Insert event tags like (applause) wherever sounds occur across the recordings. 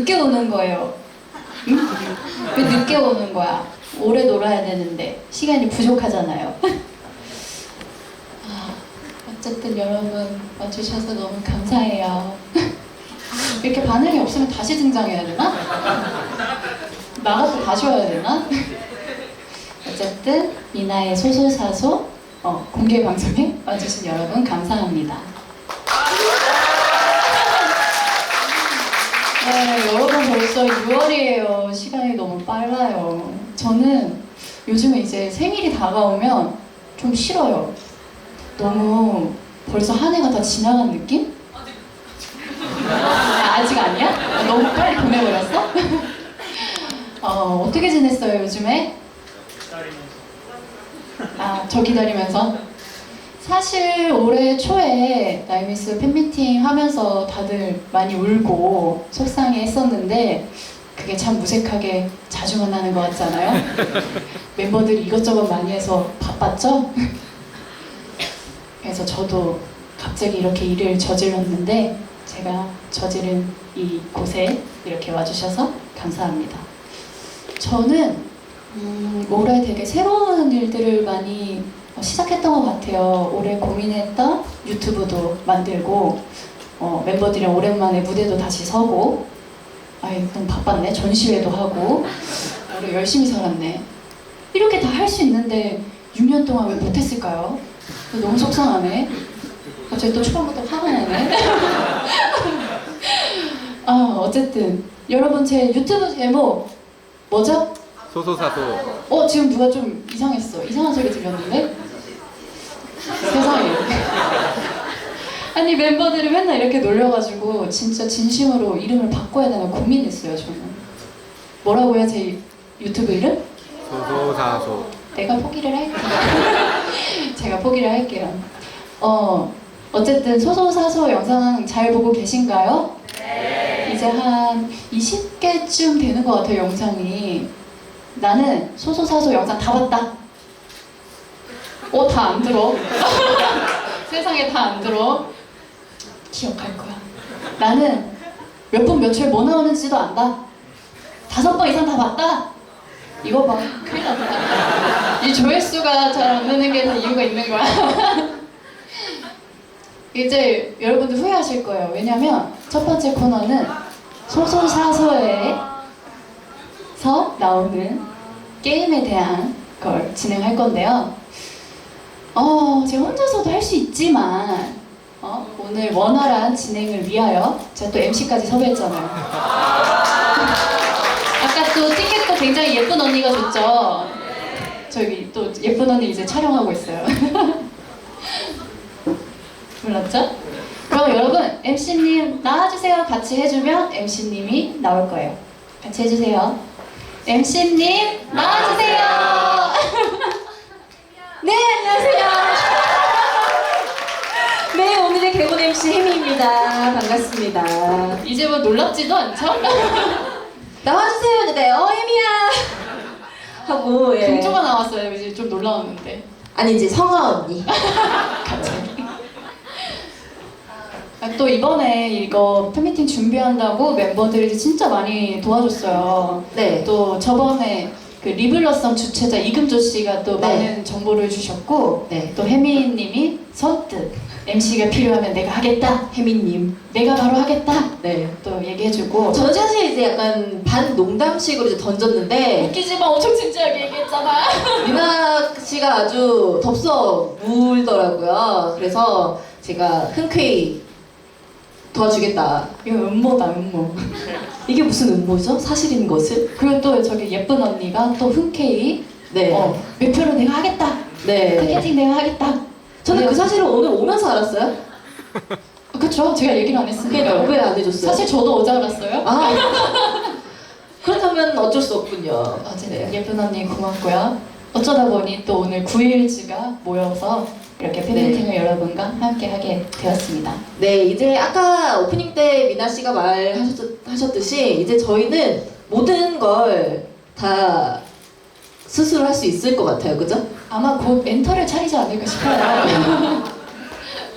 늦게 오는 거예요? 응? 왜 늦게 오는 거야? 오래 놀아야 되는데 시간이 부족하잖아요 아, 어쨌든 여러분 와주셔서 너무 감사해요 이렇게 반응이 없으면 다시 등장해야 되나? 나가서 다시 와야 되나? 어쨌든 미나의 소소사소 어, 공개 방송에 와주신 여러분 감사합니다. 네, 여러분 벌써 6월이에요. 시간이 너무 빨라요. 저는 요즘에 이제 생일이 다가오면 좀 싫어요. 너무 벌써 한 해가 다 지나간 느낌? 아, 아직 아니야? 아, 너무 빨리 보내버렸어? (laughs) 어, 어떻게 지냈어요, 요즘에? 아, 저 기다리면서? 사실 올해 초에 나이미스 팬미팅 하면서 다들 많이 울고 속상해 했었는데 그게 참 무색하게 자주 만나는 것 같잖아요. (laughs) 멤버들이 이것저것 많이 해서 바빴죠? 그래서 저도 갑자기 이렇게 일을 저질렀는데 제가 저지른 이 곳에 이렇게 와주셔서 감사합니다. 저는 음, 올해 되게 새로운 일들을 많이 시작했던 것 같아요. 올해 고민했던 유튜브도 만들고 어, 멤버들이랑 오랜만에 무대도 다시 서고 아이 너무 바빴네. 전시회도 하고 올해 열심히 살았네. 이렇게 다 할 수 있는데 6년 동안 왜 못했을까요? 너무 속상하네. 갑자기 또 초반부터 화가 나네. 아 어쨌든 여러분 제 유튜브 제목 뭐죠? 소소사소 어 지금 누가 좀 이상했어 이상한 소리 들렸는데 세상에 아니 멤버들이 맨날 이렇게 놀려가지고 진짜 진심으로 이름을 바꿔야 되나 고민했어요 저는. 뭐라고요 제 유튜브 이름? 소소사소. 내가 포기를 할게요 (laughs) 제가 포기를 할게요. 어 어쨌든 소소사소 영상 잘 보고 계신가요? 네. 이제 한 20개쯤 되는 것 같아요 영상이. 나는 소소사소 영상 다 봤다. 어, 다 안 들어. (laughs) 세상에 다 안 들어. 기억할 거야. 나는 몇분몇 초에 뭐 나오는지도 안다. 다섯 번 이상 다 봤다. 이거 봐. 큰일 났다. 이 조회수가 잘 안 되는 게 다 이유가 있는 거야. (laughs) 이제 여러분들 후회하실 거예요. 왜냐면 첫 번째 코너는 소소사소에 서 나오는 게임에 대한 걸 진행할 건데요. 어, 제가 혼자서도 할 수 있지만, 어, 오늘 원활한 진행을 위하여 제가 또 MC까지 섭외했잖아요. (laughs) 아까 또 티켓도 굉장히 예쁜 언니가 줬죠? 저기 또 예쁜 언니 이제 촬영하고 있어요. (laughs) 몰랐죠? 그럼 여러분, MC님 나와주세요. 같이 해주면 MC님이 나올 거예요. 같이 해주세요. MC님 나와주세요. 네, 안녕하세요. 네, 오늘의 개본 MC 혜미입니다. 반갑습니다. 이제 뭐 놀랍지도 않죠? (laughs) 나와주세요. 네, 어, 혜미야. 하고, 예. 금조가 나왔어요. 이제 좀 놀라웠는데 아니, 이제 성아 언니. (laughs) 갑자기. 아, 또 이번에 이거 팬미팅 준비한다고 멤버들이 진짜 많이 도와줬어요. 네. 또 저번에 그 리블러썸 주최자 이금조 씨가 또 네. 많은 정보를 주셨고 네. 또 혜미님이 선뜻 MC가 필요하면 내가 하겠다. 혜미님. 내가 바로 하겠다. 네. 또 얘기해주고 저는 사실 이제 약간 반 농담식으로 이제 던졌는데, 웃기지만 엄청 진지하게 얘기했잖아. 미나 씨가 아주 덥석 물더라고요. 그래서 제가 흔쾌히 도와주겠다. 이거 음모다 음모. 이게 무슨 음모죠? 사실인 것을? 그리고 또 저기 예쁜 언니가 또 흔쾌히 네. 어, 매표로 내가 하겠다. 네. 티켓팅 내가 하겠다. 저는 그 사실을 오늘 오면서 알았어요. 어, 그쵸? 제가 얘기를 안 했으니까. 그러니까 왜 안 해줬어요? 사실 저도 어제 알았어요. 아 (laughs) 그렇다면 어쩔 수 없군요. 어쨌든 네. 예쁜 언니 고맙고요. 어쩌다 보니 또 오늘 9일지가 모여서 이렇게 팬미팅을 여러분과 함께 하게 되었습니다. 네, 이제 아까 오프닝 때 미나 씨가 말하셨듯이 이제 저희는 모든 걸 다 스스로 할 수 있을 것 같아요, 그죠? 아마 곧 멘터를 차리지 않을까 싶어요. (laughs)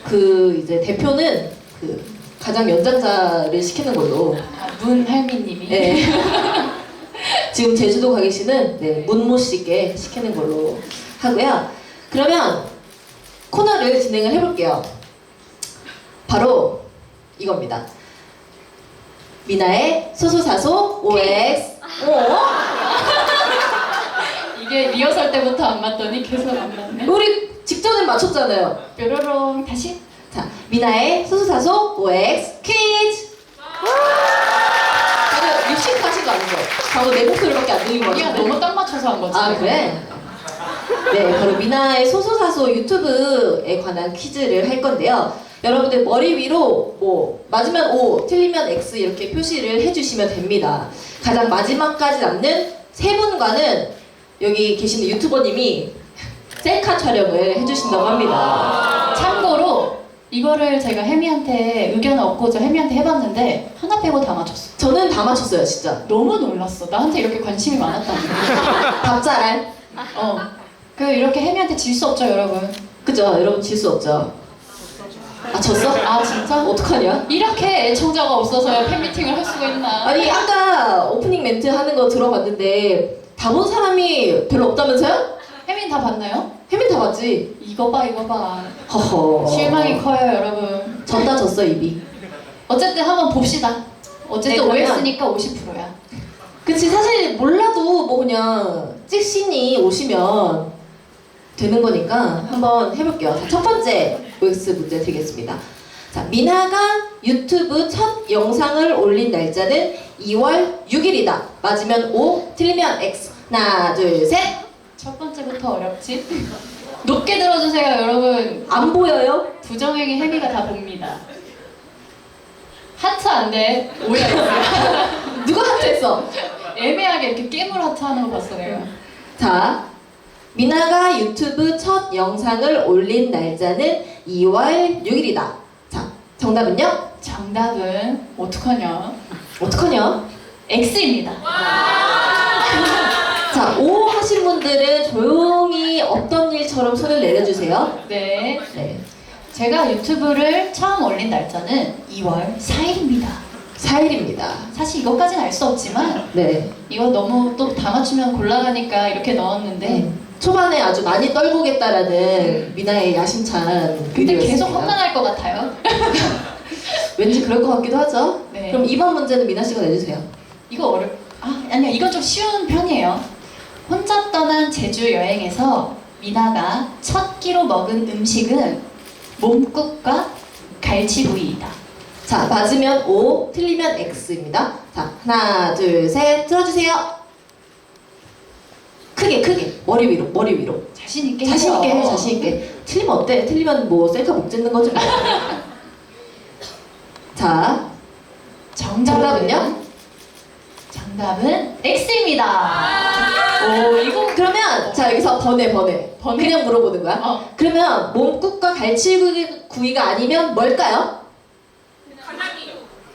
그 이제 대표는 그 가장 연장자를 시키는 걸로. 아, 문할미님이. 네. (laughs) 지금 제주도 가 계시는 네, 문모 씨께 시키는 걸로 하고요. 그러면 코너를 진행을 해볼게요. 바로 이겁니다. 미나의 소소사소 OX. 어? (laughs) 이게 리허설 때부터 안 맞더니 계속 안 맞네. 우리 직전에 맞췄잖아요. 뾰로롱 다시. 자, 미나의 소소사소 OX 퀴즈. 다들 립싱크 하신 거 아니죠? 바로 내 목소리밖에 안 들린 거 우리가 같은데. 너무 딱 맞춰서 한 거지. 아 그래? 네, 바로 미나의 소소사소 유튜브에 관한 퀴즈를 할 건데요. 여러분들 머리 위로 뭐 맞으면 O, 틀리면 X 이렇게 표시를 해주시면 됩니다. 가장 마지막까지 남는 세 분과는 여기 계시는 유튜버님이 셀카 촬영을 해주신다고 합니다. 참고로 이거를 제가 혜미한테 의견을 얻고자 혜미한테 해봤는데 하나 빼고 다 맞췄어. 저는 다 맞췄어요, 진짜. 너무 놀랐어. 나한테 이렇게 관심이 많았다는 거. (laughs) 밥잘. 어. 그 이렇게 혜미한테 질 수 없죠, 여러분. 그죠? 여러분 질 수 없죠. 아 졌어? 아 진짜? 어떡하냐? 이렇게 애청자가 없어서야 팬미팅을 할 수가 있나? 아니 아까 오프닝 멘트 하는 거 들어봤는데 다 본 사람이 별로 없다면서요? 혜민 다 봤나요? 혜민 다 봤지? 이거 봐, 이거 봐. 허허 실망이 커요, 여러분. 졌다 졌어 입이 어쨌든 한번 봅시다. 어쨌든 네, 그러면- OX니까 50%야. 그치 사실 몰라도 뭐 그냥 찍신이 오시면 되는 거니까 한번 해볼게요 자, 첫 번째 OX 문제 드리겠습니다 자 미나가 유튜브 첫 영상을 올린 날짜는 2월 6일이다 맞으면 O 틀리면 X 하나 둘 셋 첫 번째부터 어렵지? (laughs) 높게 들어주세요, 여러분. 안 보여요? 부정행위 혜미가 다 봅니다. 하트 안 돼. 오야 있어요. (laughs) 누가 하트했어? 애매하게 이렇게 깨물 하트 하는 거 봤어, 내가. 자, 미나가 유튜브 첫 영상을 올린 날짜는 2월 6일이다. 자, 정답은요? 정답은 어떡하냐? 어떡하냐? X입니다. 자, O 하신 분들은 조용히 없던 일처럼 손을 내려주세요. 네. 네. 제가 유튜브를 처음 올린 날짜는 2월 4일입니다. 4일입니다. 사실 이것까지는 알 수 없지만 네. 이거 너무 또 다 맞추면 곤란하니까 이렇게 넣었는데 네. 초반에 아주 많이 떨고겠다라는 미나의 야심찬 근데 계속 비디오였습니다. 험난할 것 같아요. (laughs) 왠지 그럴 것 같기도 하죠? 네. 그럼 이번 문제는 미나 씨가 내주세요. 이거 어렵... 아 아니야 이건 좀 쉬운 편이에요. 혼자 떠난 제주 여행에서 미나가 첫 끼로 먹은 음식은 몸국과 갈치구이이다. 자, 맞으면 O, 틀리면 X입니다. 자, 하나, 둘, 셋, 들어주세요. 크게, 크게. 머리 위로, 머리 위로. 자신 있게 자신 있게 해, 해요. 자신 있게. 틀리면 어때? 틀리면 뭐 셀카 목 찍는 거지 뭐. (laughs) 자, 정답은요? 정답은 X입니다. 오 이거 그러면 자 여기서 번외 번외. 번외? 그냥 물어보는 거야. 어 그러면 몸국과 갈치구이가 아니면 뭘까요?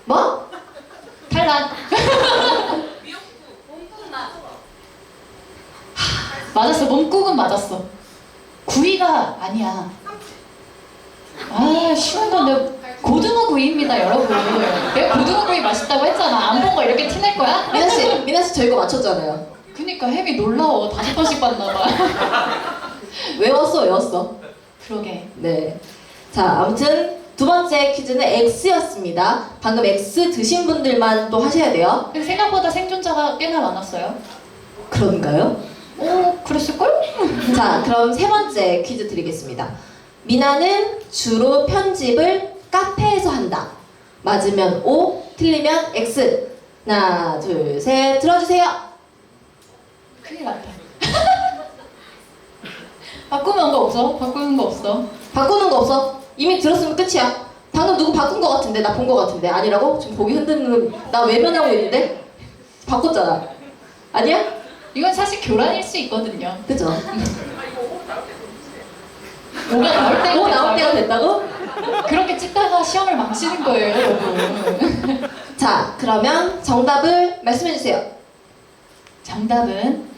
뭐? 탈락. (laughs) 맞았어. 몸국은 맞았어. 구이가 아니야. 아, 쉬운 건데 고등어 구이입니다, 여러분. 내가 고등어 구이 맛있다고 했잖아. 안 본 거 이렇게 티낼 거야? 미나 씨, 미나 씨 저희 거 맞췄잖아요. 그니까 햄이 놀라워. 다섯 번씩 봤나 봐. (laughs) 외웠어, 외웠어. 그러게. 네. 자, 아무튼 두 번째 퀴즈는 X였습니다. 방금 X 드신 분들만 또 하셔야 돼요. 근데 생각보다 생존자가 꽤나 많았어요. 그런가요? 오, 그랬을걸? 자, 그럼 세 번째 퀴즈 드리겠습니다. 미나는 주로 편집을 카페에서 한다. 맞으면 O, 틀리면 X. 하나, 둘, 셋, 들어주세요. 큰일 났다. (laughs) 바꾸는 거 없어? 바꾸는 거 없어? 바꾸는 거 없어. 이미 들었으면 끝이야. 방금 누구 바꾼 거 같은데? 나 본 거 같은데? 아니라고? 지금 고개 흔드는, 나 외면하고 있는데? 바꿨잖아. 아니야? 이건 사실 교란일 수 있거든요. 그죠? (laughs) 뭐가 나올 때가 뭐 나올 때가 됐다고? 그렇게 찍다가 시험을 망치는 거예요, 여러분. (laughs) 자, 그러면 정답을 말씀해 주세요. 정답은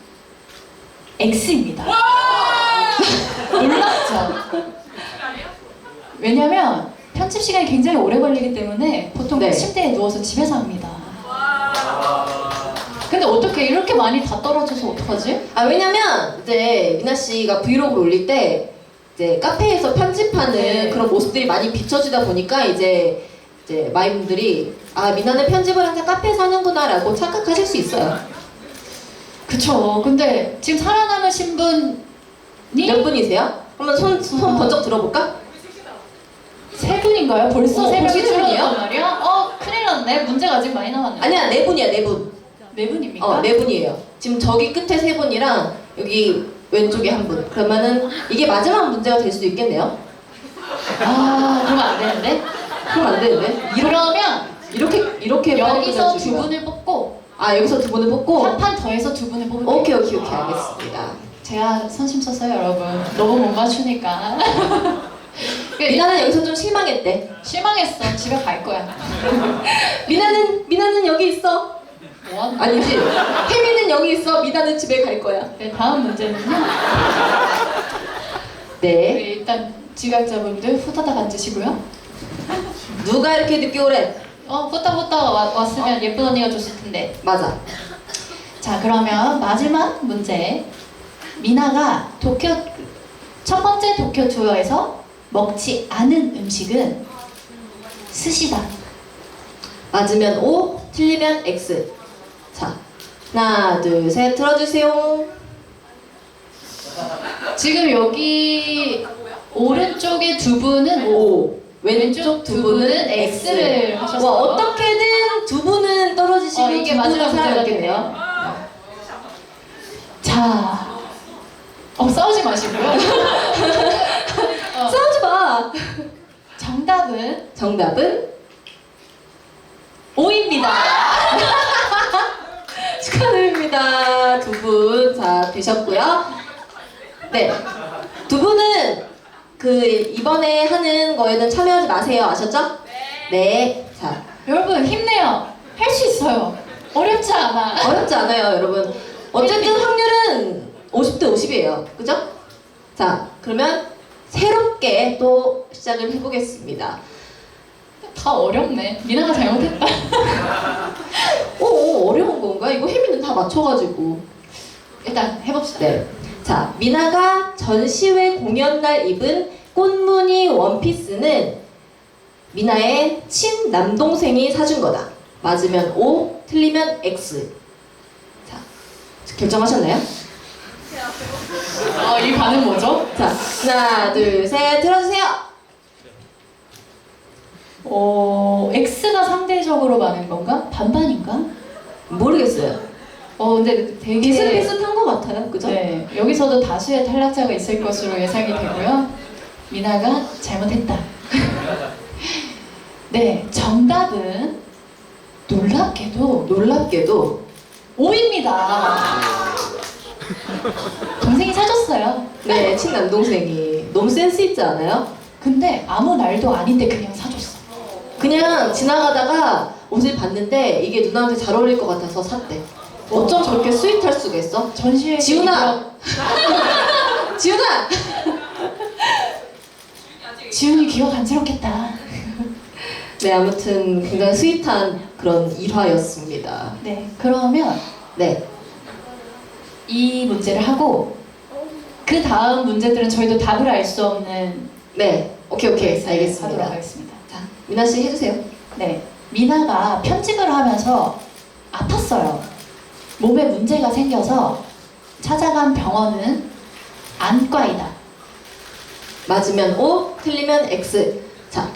X입니다. (laughs) 놀랍죠? 왜냐면 편집 시간이 굉장히 오래 걸리기 때문에 보통 네. 침대에 누워서 집에서 합니다. 근데 어떻게 이렇게 많이 다 떨어져서 어떡하지? 아 왜냐면 이제 미나 씨가 브이로그를 올릴 때 이제 카페에서 편집하는 네. 그런 모습들이 많이 비춰지다 보니까 이제 이제 마이분들이 아 미나는 편집을 항상 카페에서 하는구나라고 착각하실 수 있어요. 그쵸. 근데 지금 살아남으신 분이 몇 분이세요? 한번 손, 손 어. 번쩍 들어볼까? 세 분인가요? 벌써 어, 세 명이 벌써 세 분이요? 줄어들단 말이야? 어, 큰일 났네. 문제가 아직 많이 남았네. 아니야 네 분이야 네 분. 네 분입니까? 어 네 분이에요. 지금 저기 끝에 세 분이랑 여기 왼쪽에 한 분. 그러면은 이게 마지막 문제가 될 수도 있겠네요. 아, 그러면 안 되는데? 그럼 안 되는데? 그러면 이렇게 이렇게 빨리 여기서 두. 분을 뽑고 아 여기서 두 분을 뽑고 한 판 더해서 두 분을 뽑을게요. 오케이 오케이 오케이 알겠습니다. 제가 선심 썼어요, 여러분. 너무 못 맞추니까. (laughs) 그 미나는 여기서 좀 실망했대. 실망했어. 집에 갈 거야. (laughs) 미나는 미나는 여기 있어. 뭐? 아니지. 혜미는 여기 있어. 미나는 집에 갈 거야. 네, 다음 문제는요. 네. 우리 일단 지각자분들 후다닥 앉으시고요. 누가 이렇게 늦게 오래? 어, 후딱 후딱 와- 왔으면 예쁜 언니가 줬을 텐데. 맞아. 자, 그러면 마지막 문제. 미나가 도쿄 첫 번째 도쿄 투어에서 먹지 않은 음식은 스시다. 맞으면 O, 틀리면 X. 자, 하나, 둘, 셋, 들어주세요. 지금 여기 오른쪽에 두 분은 O. 왼쪽 두 분은 X를 하셨어요. 와, 어떻게든 두 분은 떨어지시고 어, 이게 두 분은 마지막 살아남겠네요. 되네요. 자, 어 싸우지 마시고요. (laughs) 어, 싸우지 마. 정답은 정답은 O입니다. (laughs) 축하드립니다. 두 분. 자, 되셨고요. 네. 두 분은 그 이번에 하는 거에는 참여하지 마세요. 아셨죠? 네. 자, 여러분 힘내요. 할 수 있어요. 어렵지 않아. 어렵지 않아요, 여러분. 어쨌든 확률은 50대 50이에요. 그죠? 자, 그러면 새롭게 또 시작을 해보겠습니다. 다 어렵네. 미나가 잘못했다. (laughs) 오, 오, 어려운 건가? 이거 혜미는 다 맞춰가지고. 일단 해봅시다. 네. 자, 미나가 전시회 공연 날 입은 꽃무늬 원피스는 미나의 친 남동생이 사준 거다. 맞으면 O, 틀리면 X. 자, 결정하셨나요? 어, 이 반응 뭐죠? 자, 하나, 둘, 셋, 들어주세요. 어, X가 상대적으로 많은 건가? 반반인가? 모르겠어요. 어, 근데 되게 비슷비슷한 것 같아요. 그죠? 네, 여기서도 다수의 탈락자가 있을 것으로 예상이 되고요. 미나가 잘못했다. (laughs) 네, 정답은 놀랍게도 놀랍게도 O입니다. 동생이 사줬어요. 네, 친남동생이 너무 센스 있지 않아요? 근데 아무 날도 아닌데 그냥 사줬어. 그냥 지나가다가 옷을 봤는데 이게 누나한테 잘 어울릴 것 같아서 샀대. 어쩜 저렇게 스윗할 수가 있어? 전시회 지훈아! (laughs) 지훈아! 지훈이 귀가 간지럽겠다. 네, 아무튼 굉장히 스윗한 그런 일화였습니다. 네, 그러면 네, 이 문제를 하고 그 다음 문제들은 저희도 답을 알 수 없는 네, 오케이 오케이 하도록 알겠습니다. 하겠습니다. 자, 미나 씨 해주세요. 네, 미나가 편집을 하면서 아팠어요. 몸에 문제가 생겨서 찾아간 병원은 안과이다. 맞으면 O, 틀리면 X. 자,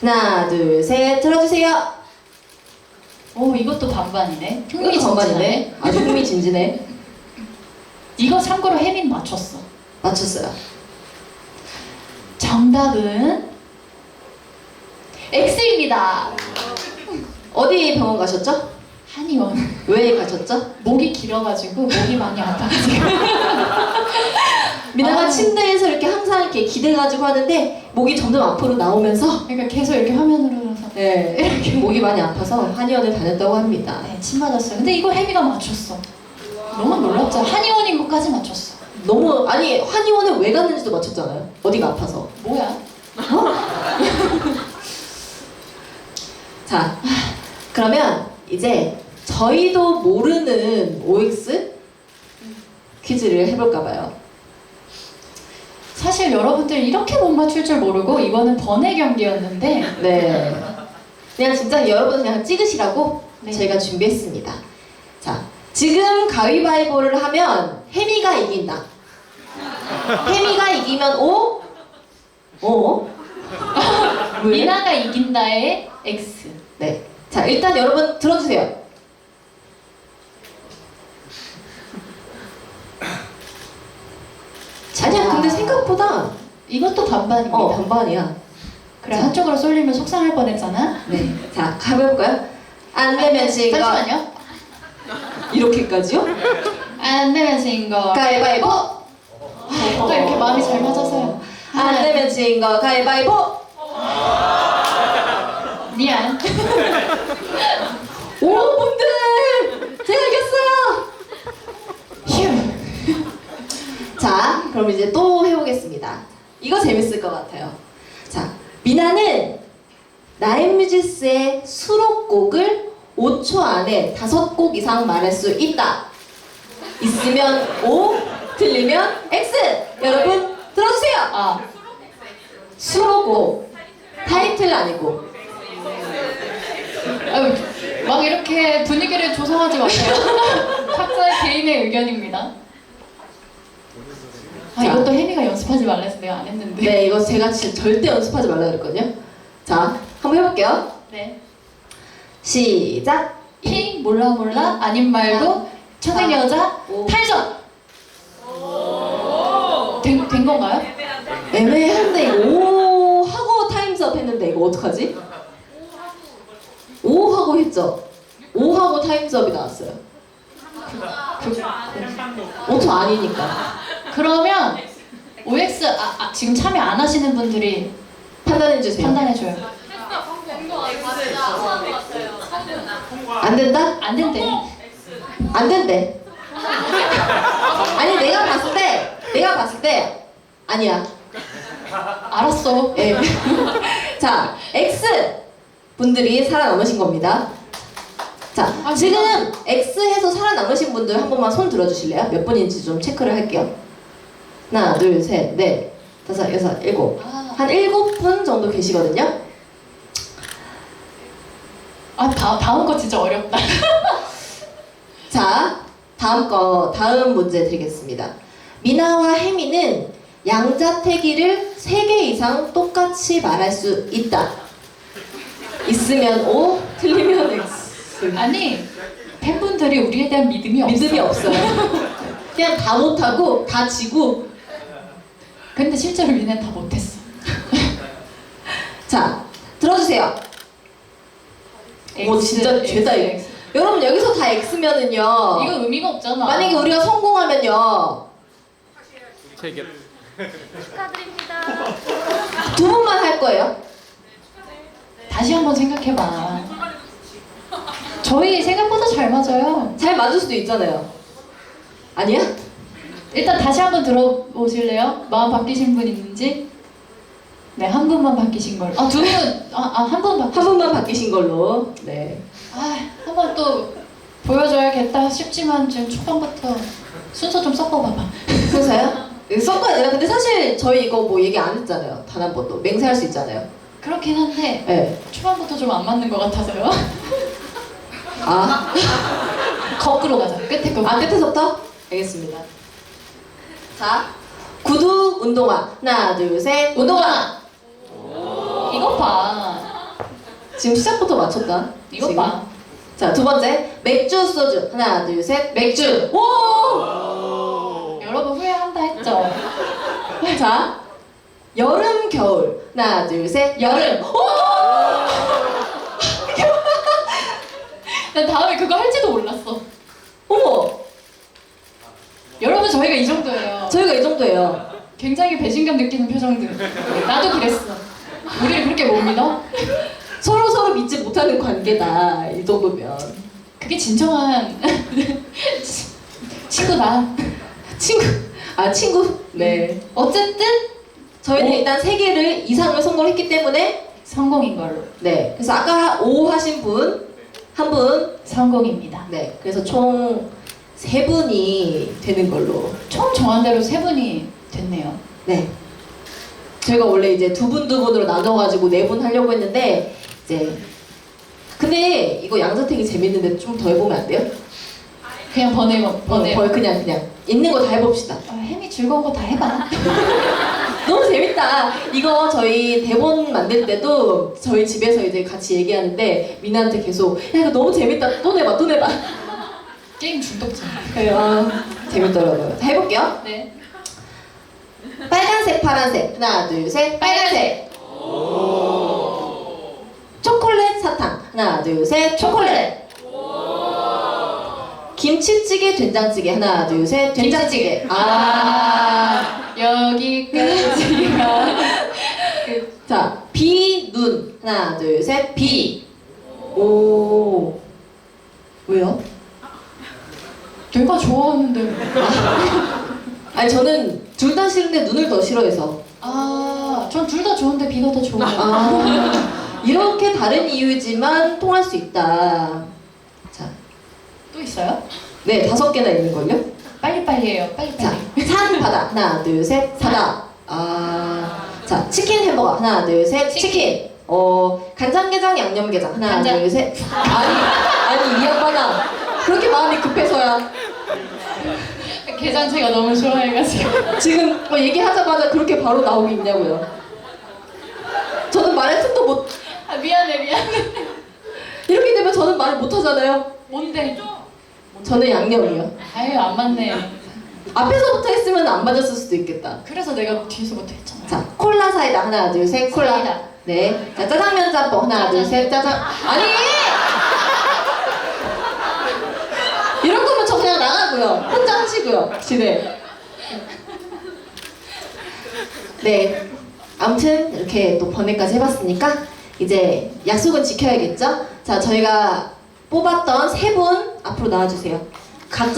하나, 둘, 셋, 들어주세요. 오, 이것도 반반이네. 흥미진진하네. 반반이네. 아주 흥미진진해. (laughs) 이거 참고로 혜민 맞췄어. 맞췄어요. 정답은 X입니다. 어디 병원 가셨죠? 한의원. 왜 가셨죠? 목이 길어가지고 목이 많이 아파가지고. (laughs) 미나가 아. 침대에서 이렇게 항상 이렇게 기대가지고 하는데 목이 점점 앞으로 나오면서 그러니까 계속 이렇게 화면으로 네, 목이 많이 아파서 한의원을 다녔다고 합니다. 네, 침 맞았어요. 근데 이거 혜미가 맞췄어. 너무 놀랍죠? 한의원인 것까지 맞췄어. 너무 아니 한의원에 왜 갔는지도 맞췄잖아요. 어디가 아파서. 뭐야? (laughs) 자, 그러면 이제 저희도 모르는 OX 퀴즈를 해볼까 봐요. 사실 여러분들 이렇게 못 맞출 줄 모르고 이거는 번외 경기였는데 네. 그냥 진짜 여러분 그냥 찍으시라고 네. 저희가 준비했습니다. 자, 지금 가위바위보를 하면 혜미가 이긴다. 혜미가 이기면 O? O? 왜? 미나가 이긴다의 X. 네. 자, 일단 여러분 들어주세요. 아니야, 근데 생각보다 이것도 반반입니다. 어 반반이야. 그래 자. 한쪽으로 쏠리면 속상할 뻔했잖아. 네. 자, 가볼까요? 안 되면 진 거. 잠시만요. 이렇게까지요? 안 되면 진 거. 가위바위보. 또 이렇게 마음이 잘 맞아서요. 안 되면 진거 가위바위보. 미안. 오, 분들! 제가 이겼어요! 휴. 자, 그럼 이제 또 해보겠습니다. 이거 재밌을 것 같아요. 자, 미나는 나인뮤지스의 수록곡을 5초 안에 5곡 이상 말할 수 있다. 있으면 O, 틀리면 X! 여러분, 들어주세요! 아 수록곡. 타이틀 아니고. 막 이렇게 분위기를 조성하지 마세요. (laughs) 각자의 개인의 의견입니다. 아 자. 이것도 혜미가 연습하지 말래서 내가 안 했는데. 네, 이거 제가 진짜 절대 연습하지 말라 그랬거든요. 자, 한번 해볼게요. 네. 시작. 히 몰라 몰라 아님 말고 천생 여자 오. 탈전. 된, 된 건가요? 애매한데 오 하고 타임스업 했는데 이거 어떡하지? 오 하고 했죠. 오 하고 타임스업이 나왔어요. 그, 5초 아니니까 그러면 OX 아, 아, 지금 참여 안 하시는 분들이 판단해 주세요. 판단해 줘요. 안 된다? 안 된대. 안 된대. 아니 내가 봤을 때 내가 봤을 때 아니야. 알았어. 예. (laughs) 자, X 분들이 살아남으신 겁니다. 자, 아, 지금 X 해서 살아남으신 분들 한 번만 손 들어주실래요? 몇 분인지 좀 체크를 할게요. 하나, 둘, 셋, 넷, 다섯, 여섯, 일곱. 아, 한 일곱 분 정도 계시거든요. 아 다, 다음 거 진짜 어렵다. (laughs) 자, 다음 거, 다음 문제 드리겠습니다. 미나와 혜미는 양자택일을 세개 이상 똑같이 말할 수 있다. 있으면 O, 틀리면 X. 아니 팬분들이 우리에 대한 믿음이 없어. 믿음이 없어요. 그냥 다 못하고 다 지고 근데 실제로 얘는 다 못했어. (laughs) 자 들어주세요. 오, 진짜 죄다 이거. X. 여러분 여기서 다 X면은요. 이거 의미가 없잖아. 만약에 우리가 성공하면요 체결. 두 분만 할 거예요. 다시 한번 생각해봐. 저희 생각보다 잘 맞아요. 잘 맞을 수도 있잖아요. 아니야? 일단 다시 한번 들어보실래요? 마음 바뀌신 분 있는지? 네, 한 분만 바뀌신 걸로. 아, 두 분! 아, 아, 한 분 바뀌신 한 분만 바뀌신 걸로. 네. 아, 한 번 또 보여줘야겠다 싶지만 지금 초반부터 순서 좀 섞어봐봐. 순서요? 섞어야 돼요. 근데 사실 저희 이거 뭐 얘기 안 했잖아요. 단 한 번도. 맹세할 수 있잖아요. 그렇긴 한데 네. 초반부터 좀 안 맞는 것 같아서요. 아, (laughs) 거꾸로 가자. 끝에 거. 아 끝에서부터? 알겠습니다. 자, 구두 운동화. 하나, 둘, 셋. 운동화. 이것 봐. 지금 시작부터 맞췄다. 이것 지금. 봐. 자, 두 번째. 맥주, 소주. 하나, 둘, 셋. 맥주. 오! 여러분 후회한다 했죠? (laughs) 자, 여름, 겨울. 하나, 둘, 셋. 여름. 난 다음에 그거 할지도 몰랐어. 어머, 여러분 저희가 이 정도예요. 저희가 이 정도예요. 굉장히 배신감 느끼는 표정들. 나도 그랬어. 우리를 그렇게 못 믿어? 서로 서로 믿지 못하는 관계다. 이 정도면. 그게 진정한 친구다. 친구. 아, 친구? 네. 어쨌든, 저희는 오. 일단 세 개를 이상을 성공했기 때문에 성공인 걸로. 네. 그래서 아까 O 하신 분, 한 분, 성공입니다. 네. 그래서 총 세 분이 되는 걸로. 총 정한 대로 세 분이 됐네요. 네. 저희가 원래 이제 두 분 두 분으로 나눠가지고 네 분 하려고 했는데 이제 근데 이거 양자택이 재밌는데 좀 더 해보면 안 돼요? 그냥 번외고 어, 번외. 거의 그냥 그냥 있는 거 다 해봅시다. 아, 햄이 즐거운 거 다 해봐. (laughs) 너무 재밌다. 이거 저희 대본 만들 때도 저희 집에서 이제 같이 얘기하는데 미나한테 계속 야 이거 너무 재밌다. 또 내봐, 또 내봐. 게임 중독자. 그래요. 아, 재밌더라고요. 자 해볼게요. 네. 빨간색, 파란색. 하나, 둘, 셋. 빨간색. 초콜릿, 사탕. 하나, 둘, 셋. 초콜릿. 김치찌개, 된장찌개. 하나, 둘, 셋. 된장찌개. 아. 아 여기까지가 그 자, 비, 눈. 하나, 둘, 셋. 비. 오. 왜요? 내가 좋아하는데. (laughs) 아니, 저는 둘 다 싫은데 눈을 더 싫어해서. 아, 전 둘 다 좋은데 비가 더 좋아요. 아. 이렇게 다른 이유지만 통할 수 있다. 자, 또 있어요? 네, 다섯 개나 있는 걸요? 빨리빨리 해요. 자, 빨리빨리. 산, 바다. 하나, 둘, 셋. 바다. 아. 자, 치킨, 햄버거. 하나, 둘, 셋. 치킨. 어, 간장게장, 양념게장. 하나, 간장. 둘, 셋. 아니, 아니, 이 양반아. 그렇게 마음이 급해서야. 제가 너무 좋아해가지고. 지금 뭐 얘기하자마자 그렇게 바로 나오기 있냐고요. 저는 말할 틈도 못, 아, 미안해, 미안해. 이렇게 되면 저는 말을 못 하잖아요. 뭔데? 저는 양념이요. 아유, 안 맞네. 앞에서부터 했으면 안 맞았을 수도 있겠다. 그래서 내가 뒤에서부터 했잖아. 자, 콜라 사이다. 하나, 둘, 셋. 콜라. 사이다. 네. 자, 짜장면 짬뽕. 하나, 둘, 셋. 짜장. 아니! 이런 거면 저 그냥 나가고요. 혼자 하시고요. 진해. 네. 아무튼 이렇게 또 번외까지 해봤으니까 이제 약속은 지켜야겠죠? 자, 저희가 뽑았던 세 분 앞으로 나와주세요. 각자